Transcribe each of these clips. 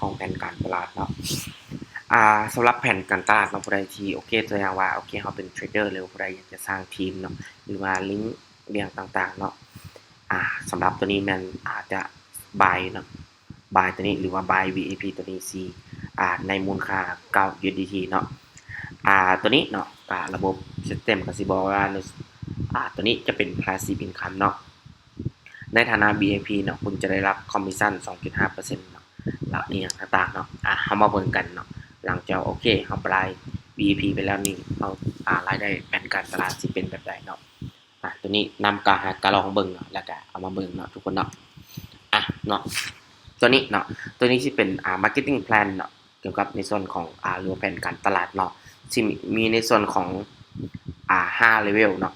ของแผนการตลาดเนาะอ่าสำหรับแผนการตลาดเนาะผู้ใดที่โอเคตัวอย่างว่าโอเคเขาเป็นเทรดเดอร์หรือผู้ใดอยากจะสร้างทีมเนาะหรือว่าลิงก์เรียงต่างๆเนาะอ่าสำหรับตัวนี้มันอาจจะ buy เนาะ buy ตัวนี้หรือว่า buy VIP ตัวนี้ C อ่าในมูลค่า9 USDT เนาะอ่าตัวนี้เนาะอ่าระบบ system ก็สิบอกว่าอ่าตัวนี้จะเป็น passive income เนาะในฐานะ VIP เนาะคุณจะได้รับคอมมิชชั่น 2.5%เนาะ แล้วนี่อย่างต่างๆเนาะอ่าเฮามาเบิ่งกันเนาะหลังจากโอเคเฮาปลาย VIP ไปแล้วนี่เอาอ่ารายได้แผนการตลาดสิเป็นแบบใดเนาะอะตัวนี้นำกาหากะลองเบิ่งเนาะแล้วก็เอามาเบิ่งเนาะทุกคนเนาะอะเนาะตัวนี้เนาะตัวนี้สิเป็นอ่า marketing plan เนาะเกี่ยวกับในส่วนของอ่าหรือว่าแผนการตลาดเนาะที่มีในส่วนของอ่า5 level เนาะ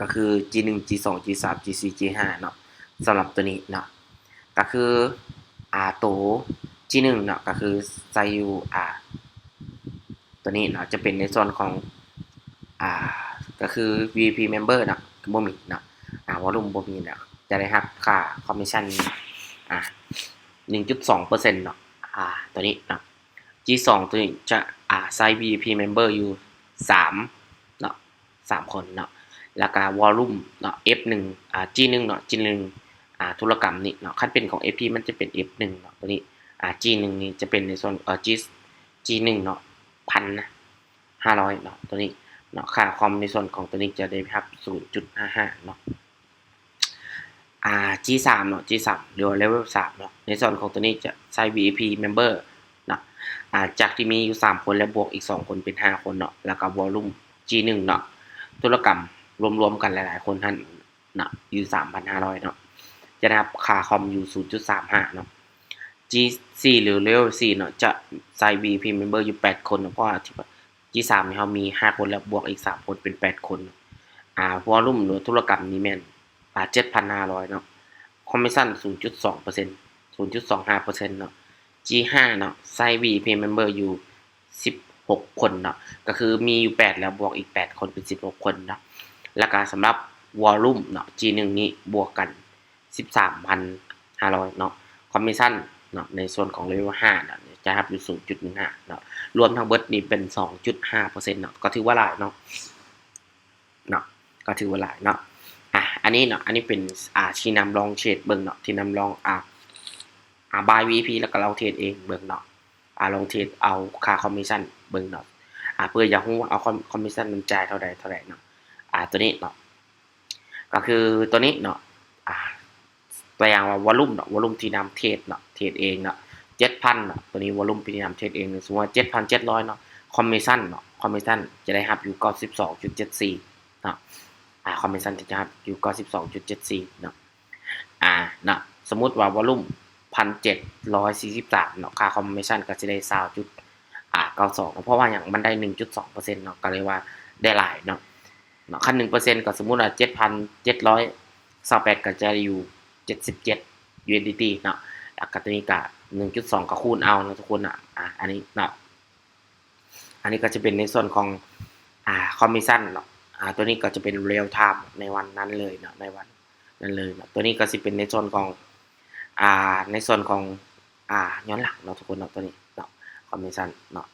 ก็คือ G1 G2 G3 G4 G5 เนาะสำหรับตัวนี้เนาะก็คือ อ่าตัว G1 เนาะก็คือใส่อยู่อ่าตัวนี้เนาะจะเป็นในส่วนของอ่าก็คือ VIP member เนาะบ่มีเนาะอ่าวอลุ่มบ่มีเนาะจะได้รับค่าคอมมิชชั่นอ่า1.2%เปอร์เซ็นต์เนาะอ่าตัวนี้เนาะ G2 ตัวนี้จะอ่าใส่ VIP member อยู่3เนาะ3คนเนาะแล้วก็วอลุ่มเนาะ F1 อ่า G1 เนาะ G1 อ่าธุรกรรมนี่เนาะคันเป็นของ FP มันจะเป็น F1 เนาะตัวนี้อ่า G1 นี่จะเป็นในส่วนเอ่อ G G1 เนาะพันนะห้าร้อยเนาะตัวนี้เนาะค่าคอมในส่วนของตัวนี้จะได้ครับศูนย์จุดห้าห้าเนาะอ่า G สามเนาะ G สามหรือว่า level สามเนาะในส่วนของตัวนี้จะใช้ VIP member เนาะอ่าจากที่มีอยู่สามคนและบวกอีกสองคนเป็นห้าคนเนาะแล้วก็ volume G หนึ่งเนาะธุรกรรมรวมๆกันหลายๆ คนท่านเนาะอยู่สามพันห้าร้อยเนาะ จะได้รับค่าคอมอยู่ศูนย์จุดสามห้าเนาะ G4 หรือ Level 4เนาะจะใส่ VIP member อยู่ 8 คนเนาะเพราะว่าที่ G3 เนี่ยเขามี 5 คนแล้วบวกอีก 3 คนเป็น 8 คน อ่า volume หรือธุรกรรมนี่แม่นอ่า7,500 เนาะ commission 0.2% 0.25%เนาะ G5 เนาะใส่ VIP member อยู่ 16 คนเนาะ ก็คือมีอยู่ 8 แล้วบวกอีก 8 คนเป็น 16 คนเนาะ แล้วก็สำหรับ volume เนาะ G1 นี้บวกกัน 13,500เนาะ commission เนาะในส่วนของ level 5เนาะจะรับอยู่0.15เนาะรวมทั้งเบิร์ดนี่เป็น 2.5%เนาะก็ถือว่าหลายเนาะเนาะก็ถือว่าหลายเนาะอะอันนี้เนาะอันนี้เป็นอ่าที่นำลองเทรดเบิ่งเนาะที่นำลองอ่าอ่า buy VP แล้วก็เราเทรดเองเบิ่งเนาะอ่าลองเทรดเอาค่าคอมมิชชั่นเบิ่งเนาะอ่าเพื่ออยากรู้ว่าเอาคอมมิชชั่นมันจ่ายเท่าใดเท่าใดเนาะอ่าตัวนี้เนาะก็คือตัวนี้เนาะ ตัวอย่างว่าวอลุ่มเนาะวอลุ่มที่นำเทรดเนาะเทรดเองเนาะเจ็ดพันเนาะตัวนี้วอลุ่มที่นำเทรดเองสมมติว่าเจ็ดพันเจ็ดร้อยเนาะคอมมิชชั่นเนาะคอมมิชชั่นจะได้รับอยู่เก้าสิบสองจุดเจ็ดสี่เนาะอ่าคอมมิชชั่นจะรับอยู่เก้าสิบสองจุดเจ็ดสี่เนาะอ่าเนาะสมมุติว่าวอลุ่มพันเจ็ดร้อยสี่สิบสามเนาะค่าคอมมิชชั่นก็จะได้สาวจุดอ่าเก้าสองเพราะว่าอย่างมันได้หนึ่งจุดสองเปอร์เซ็นต์เนาะก็เลยว่าได้หลายเนาะเนาะขั้นหนึ่งเปอร์เซ็นต์ก็สมมุติว่าเจ็ดพันเจ็ดร้อยสาวแปดก็จะอยู่ เจ็ดสิบเจ็ด USDT เนาะแล้วก็ตัวนี้ก็1.2 ก็คูณเอานะทุกคนอะอะอันนี้เนาะอันนี้ก็จะเป็นในส่วนของอ่าคอมมิชชั่นเนาะอ่าตัวนี้ก็จะเป็นเรียลไทม์ในวันนั้นเลยเนาะในวันนั้นเลยเนาะตัวนี้ก็จะเป็นในส่วนของอ่าในส่วนของอ่าย้อนหลังเนาะทุกคนเนาะตัวนี้เนาะคอมมิชชั่นเนาะ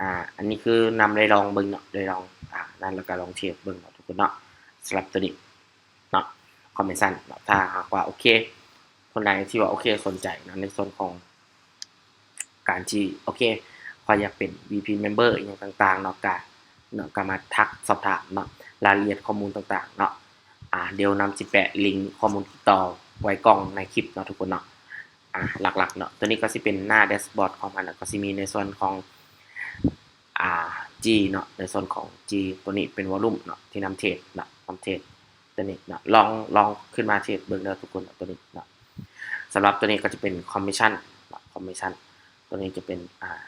อ่าอันนี้คือนำได้ลองเบิ่งเนาะได้ลองอ่านั่นแล้วก็ลองเทียบเบิ่งเนาะทุกคนเนาะสำหรับตัวนี้ คอมมิชชั่นถ้าหากว่าโอเคคนไหนที่ว่าโอเคสนใจนะในส่วนของการที่โอเคพออยากเป็น VP member อย่างต่างๆเนาะกะเนาะก็มาทักสอบถามเนาะรายละเอียดข้อมูลต่างๆเนาะอ่าเดี๋ยวนำสิแปะลิงก์ข้อมูลติดต่อไว้กล่องในคลิปเนาะทุกคนเนาะอ่าหลักๆเนาะตัวนี้ก็สิเป็นหน้าแดชบอร์ดของมันก็สิมีในส่วนของอ่า G เนาะในส่วนของ G ตัวนี้เป็นวอลลุ่มเนาะที่นำเทรดเนาะนำเทรด ตัวนี้เนาะลองลองขึ้นมาเทรดเบิ่งเด้อทุกคนนะตัวนี้เนาะสำหรับตัวนี้ก็จะเป็นคอมมิชชั่นคอมมิชชั่นตัวนี้จะเป็นอ่า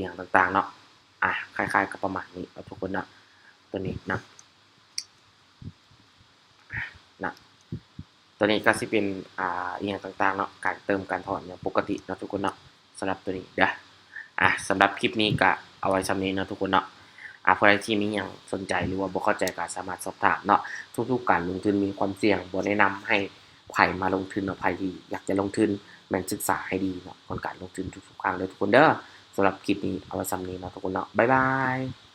อย่างต่างๆเนาะอ่าคล้ายๆกับประมาณนี้ทุกคนเนาะตัวนี้นะนะตัวนี้ก็จะเป็นอ่าอย่างต่างๆเนาะการเติมการถอนเนี่ยปกติเนาะทุกคนเนาะสำหรับตัวนี้เด้ออ่าสำหรับคลิปนี้ก็เอาไว้ชำนี้เนาะทุกคนเนาะ อ่าใครที่มีอย่างสนใจหรือว่าบ่เข้าใจก็สามารถสอบถามเนาะทุกๆการลงทุนมีความเสี่ยงบ่แนะนำให้ไผ่มาลงทุนเนาไผ่ที่อยากจะลงทุนแม่นศึกษาให้ดีเนาะก่อนการลงทุนทุกๆครั้งเลยทุกคนเด้อสำหรับคลิปนี้เอาไว้ส่ำนี้เนาะทุกคนเนาะบ๊ายบาย